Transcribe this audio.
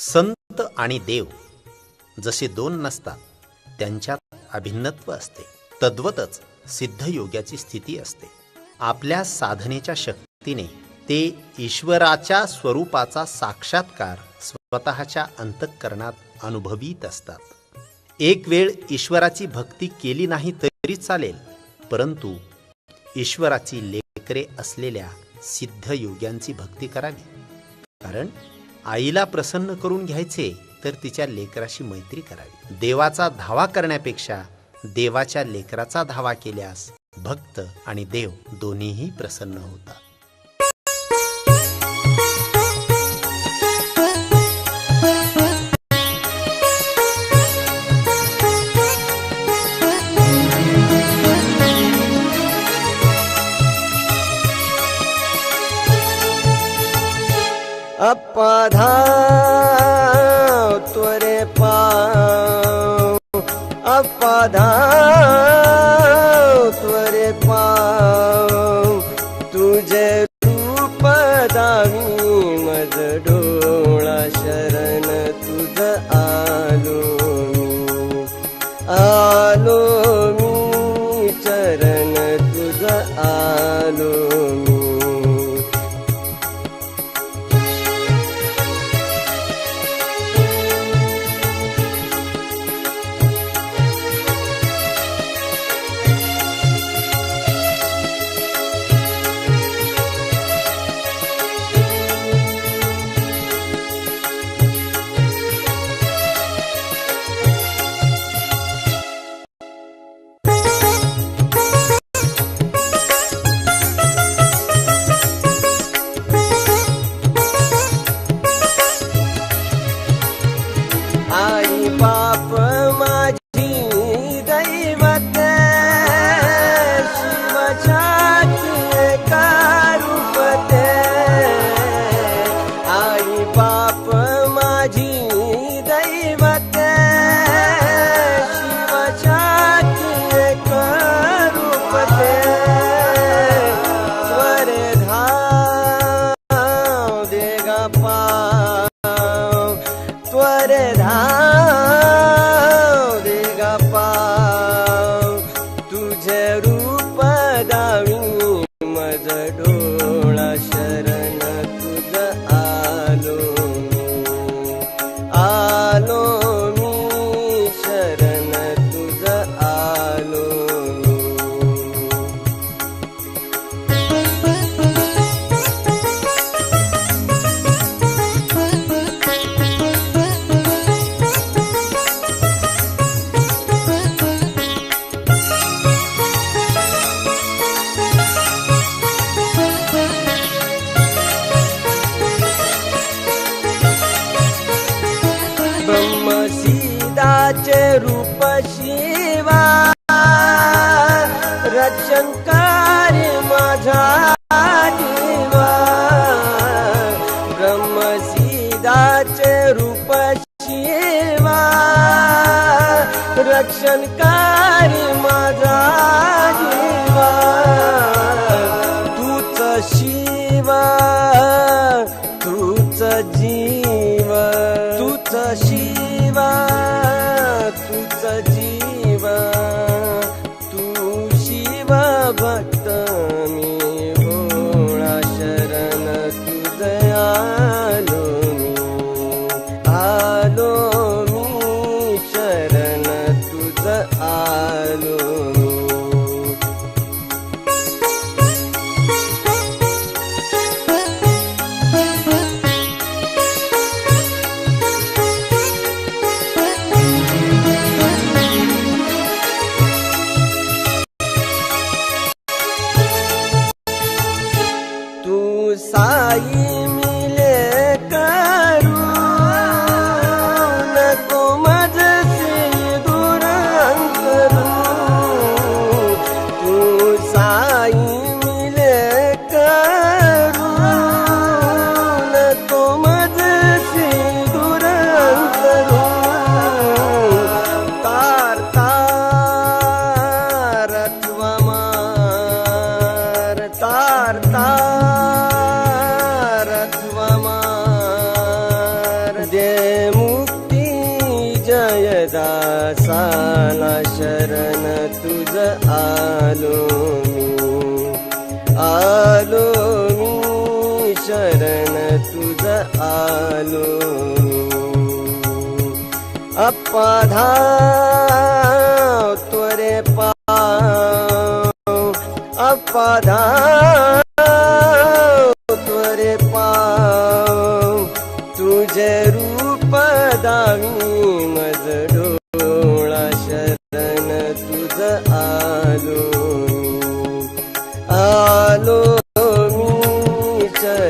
संत आणि देव जसे दोन नसतात त्यांच्यात अभिन्नत्व असते. तद्वतच सिद्ध योग्याची स्थिती असते. आपल्या साधनेच्या शक्तीने ते ईश्वराच्या स्वरूपाचा साक्षात्कार स्वतःच्या अंतःकरणात अनुभवीत असतात. एक वेळ ईश्वराची भक्ती केली नाही तरी चालेल परंतु ईश्वराची लेकरे असलेल्या सिद्ध योग्यांची भक्ती करावी. कारण आईला प्रसन्न करून घ्यायचे तर तिच्या लेकराशी मैत्री करावी. देवाचा धावा करण्यापेक्षा देवाच्या लेकराचा धावा केल्यास भक्त आणि देव दोन्हीही प्रसन्न होतात. अप्पाधा त्वरे पाव। अपाधाव त्वरे पाव। तुझे रूप दावी मज डोळा शरण तुझ आलो। आलो मज रूप मला शरण तुझ आलो मी. आलो मी शरण तुझ आलो मी. अपाधाव त्वरे पा अप्पाधा त्वरे पा तुझे रूप दावी मज good.